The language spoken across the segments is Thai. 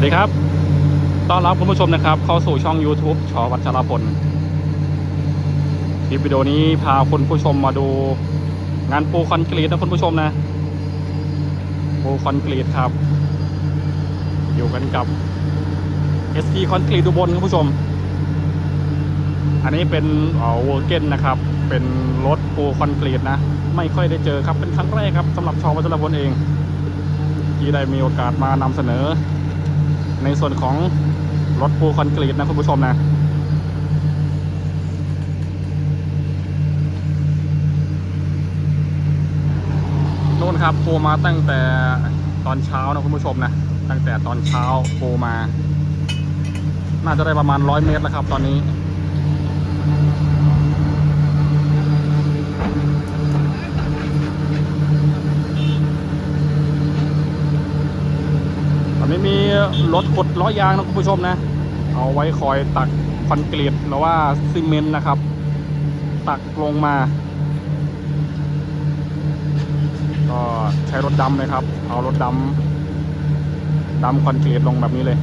วัสดีครับ ต้อนรับคุณผู้ชมนะครับ เข้าสู่ช่อง YouTube ชอวัชรพล คลิปวิดีโอนี้พาคุณผู้ชมมาดูงานปูคอนกรีตนะคุณผู้ชมนะ ปูคอนกรีตครับ อยู่กันกับ ST คอนกรีตอุบลคุณผู้ชม อันนี้เป็นเอ่อเวอร์เกนนะครับ เป็นรถปูคอนกรีตนะ ไม่ค่อยได้เจอครับ เป็นครั้งแรกครับสำหรับชอวัชรพลเองที่ได้มีโอกาสมานำเสนอ ในส่วนของรถปูคอนกรีตนะคุณผู้ชมนะนู่นครับปูมาตั้งแต่ตอนเช้านะคุณผู้ชมนะ ตั้งแต่ตอนเช้าปูมา น่าจะได้ประมาณร้อยเมตรแล้วครับ ตอนนี้ รถขดล้อยางนะคุณผู้ชมนะ เอาไว้คอยตักคอนกรีตหรือว่าซีเมนต์นะครับ ตักลงมา ก็ใช้รถดำเลยครับ เอารถดำดำคอนกรีตลงแบบนี้เลย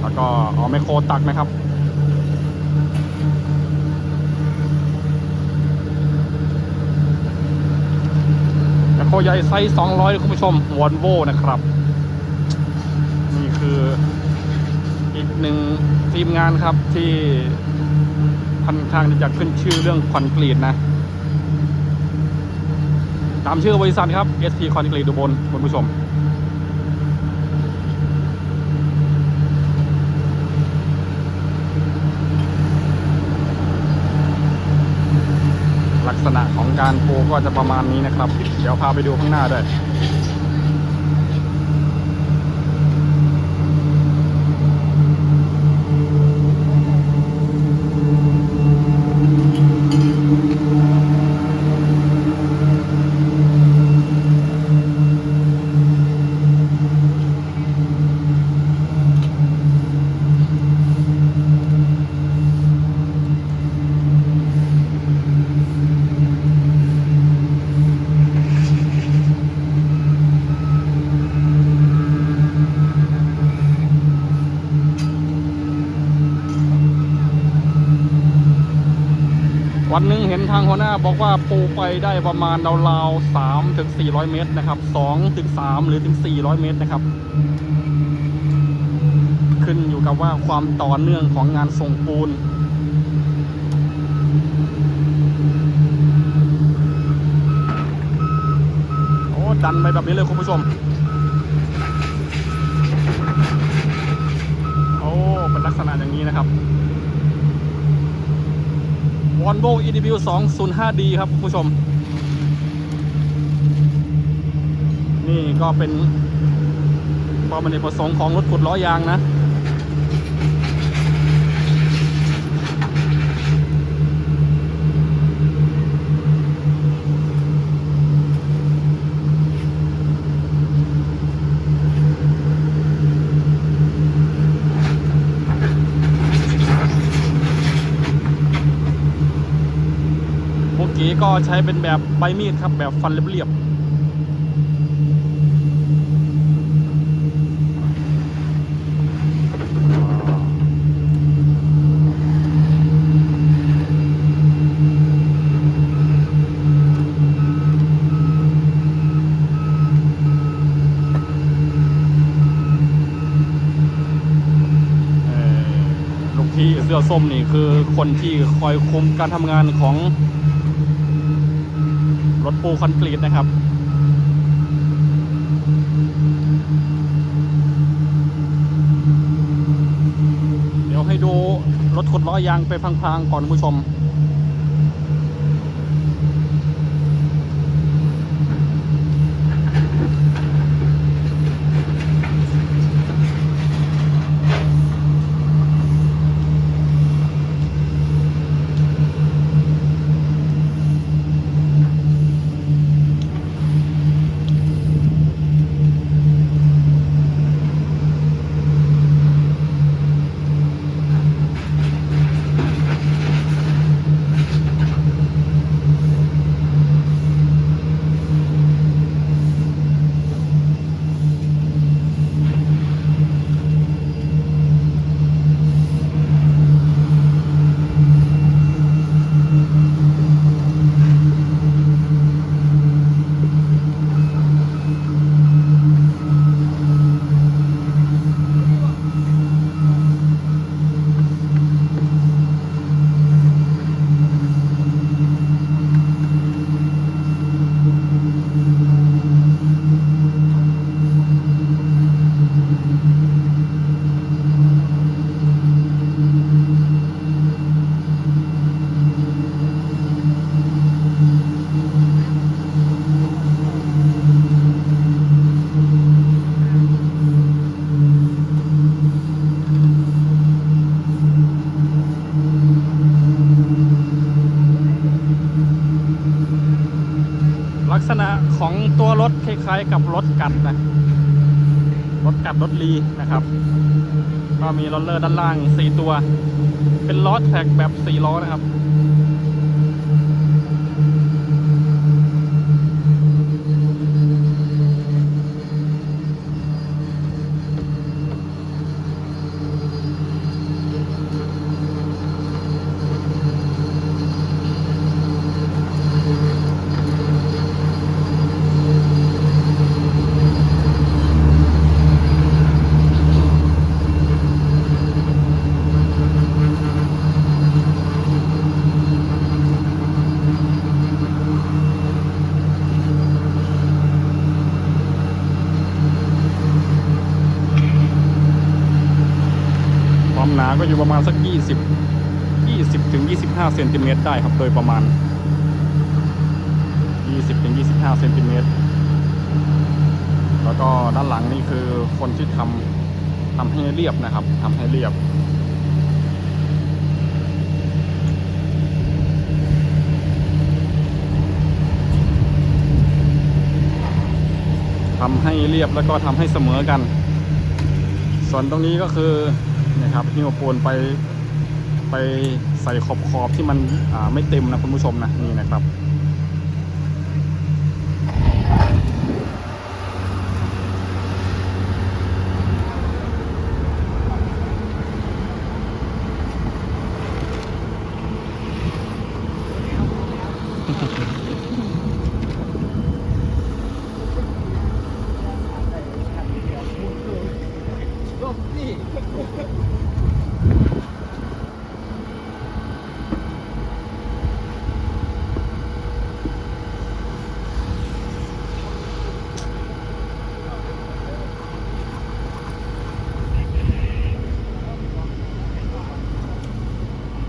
แล้วก็เอาไมโครตักนะครับแมโครใหญ่ไซส์200 คุณผู้ชมวอลโวนะครับ นี่คืออีก หนึ่งทีมงานครับที่ค่อนข้างที่จะขึ้นชื่อเรื่องคอนกรีตนะ ตามชื่อบริษัทครับ SP คอนกรีตอุบลคุณผู้ชมลักษณะของการปูก็จะประมาณนี้นะครับ เดี๋ยวพาไปดูข้างหน้าด้วย วันหนึ่งเห็นทางหัวหน้าบอกว่าปูไปได้ประมาณราวๆสามถึงสี่ร้อยเมตรนะครับสองถึงสามหรือถึงสี่ร้อยเมตรนะครับ ขึ้นอยู่กับว่าความต่อเนื่องของงานส่งปูนโอ้ดันไปแบบนี้เลยคุณผู้ชม โอ้เป็นลักษณะอย่างนี้นะครับ v o l v o EDW 205D ครับคุณผู้ชม นี่ก็เป็นความเป็นประสงค์ของรถขุดล้อยางนะ ก็ใช้เป็นแบบใบมีดครับ แบบฟันเรียบลูกพี่เสื้อส้มนี่คือคนที่คอยคุมการทำงานของ รถปูคอนกรีตนะครับเดี๋ยวให้ดูรถขุดล้อยางไปพังๆก่อนคุณผู้ชม โล้ายๆ กับรถกัดนะรถกัดรถลีนะครับ ก็มีโรลเลอร์ด้านล่าง 4 ตัว เป็นล้อแท็กแบบ 4 ล้อนะครับ ก็อยู่ประมาณสัก 20 20ถึง25เซนติเมตรได้ครับโดยประมาณ 20ถึง25เซนติเมตรแล้วก็ด้านหลังนี่คือคนที่ทำทำให้เรียบนะครับทำให้เรียบทำให้เรียบแล้วก็ทำให้เสมอกัน ส่วนตรงนี้ก็คือ นะครับหิ้วปูนไปไปใส่ขอบขอบที่มันไม่เต็มนะคุณผู้ชมนะนี่นะครับ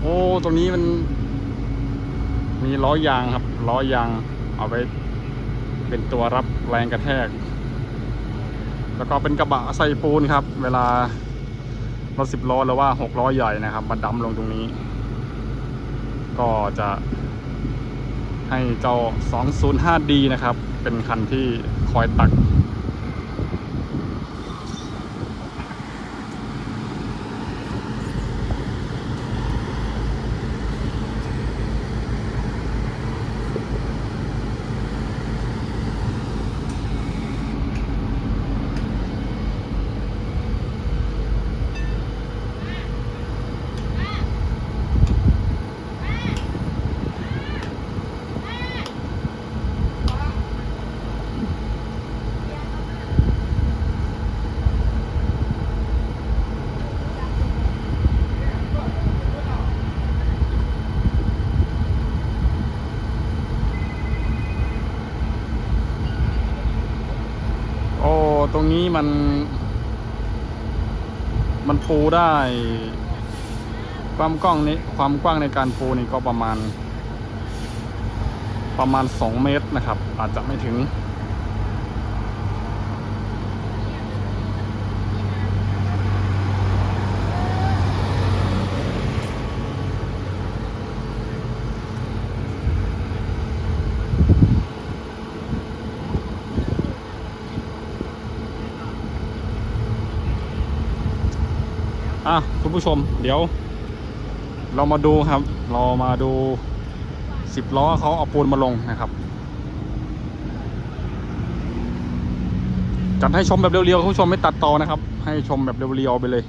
โอ้ ตรงนี้มัน มีล้อยางครับล้อยางเอาไว้เป็นตัวรับแรงกระแทก แล้วก็เป็นกระบะใส่ปูนครับ เวลารถสิบล้อหรือว่าหกล้อใหญ่นะครับมาดัมลงตรงนี้ ก็จะให้เจ้า 205D นะครับ เป็นคันที่คอยตัก โอ้ ตรงนี้มัน มันปูได้ ความกว้างนี้ความกว้างในการปูนี่ก็ประมาณ ประมาณ 2 เมตรนะครับ อาจจะไม่ถึง อะคุณผู้ชม เดี๋ยว เรามาดูครับ เรามาดูสิบล้อเขาเอาปูนมาลงนะครับ จัดให้ชมแบบเรียวๆคุณผู้ชมไม่ตัดต่อนะครับ ให้ชมแบบเรียวๆไปเลย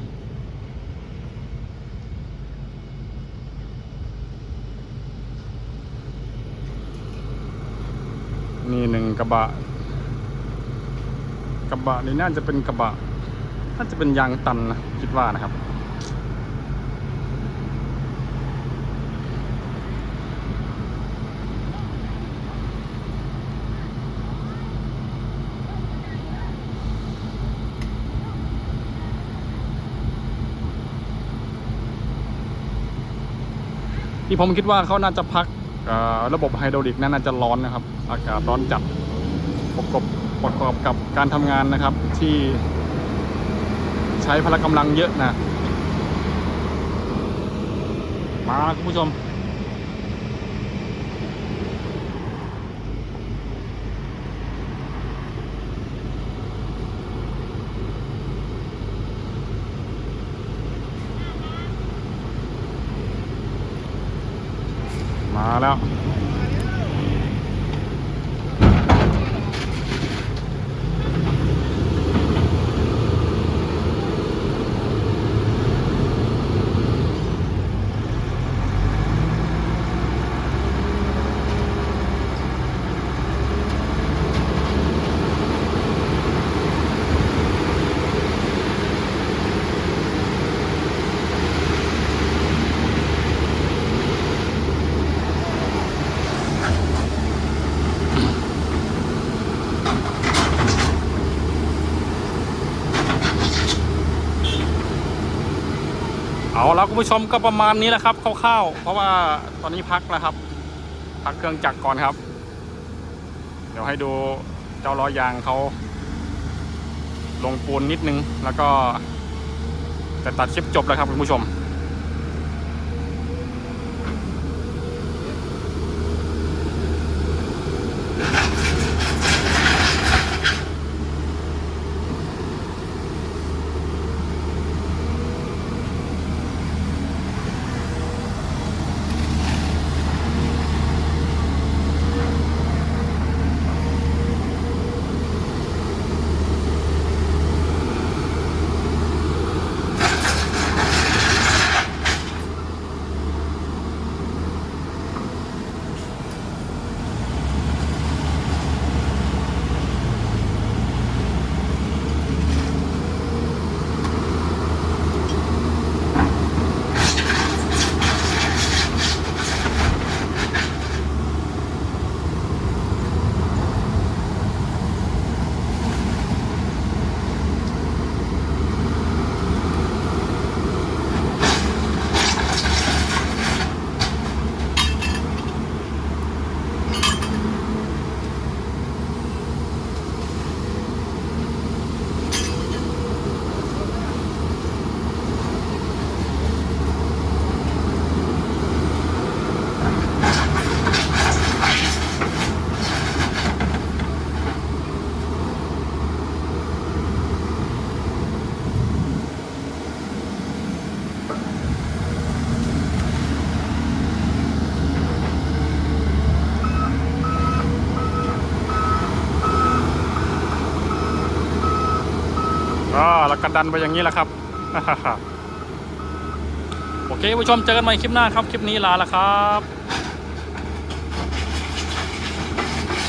นี่หนึ่งกระบะ กระบะนี่น่าจะเป็นกระบะ น่าจะเป็นยางตันนะคิดว่านะครับ ที่ผมคิดว่าเขาน่าจะพักระบบไฮดรอลิกนั้นน่าจะร้อนนะครับ อากาศร้อนจัดประกอบประกอบกับการทำงานนะครับ ที่ใช้พละกำลังเยอะนะ มาคุณผู้ชม มา เอาแล้วคุณผู้ชมก็ประมาณนี้แหละครับคร่าวๆเพราะว่าตอนนี้พักแล้วครับ พักเครื่องจักรก่อนครับ เดี๋ยวให้ดูเจ้าล้อยางเขาลงปูนนิดนึงแล้วก็จะตัดคลิปจบแล้วครับคุณผู้ชม ก็ดันไปอย่างนี้แหละครับ โอเคผู้ชมเจอกันใหม่คลิปหน้าครับ คลิปนี้ลาแล้วครับ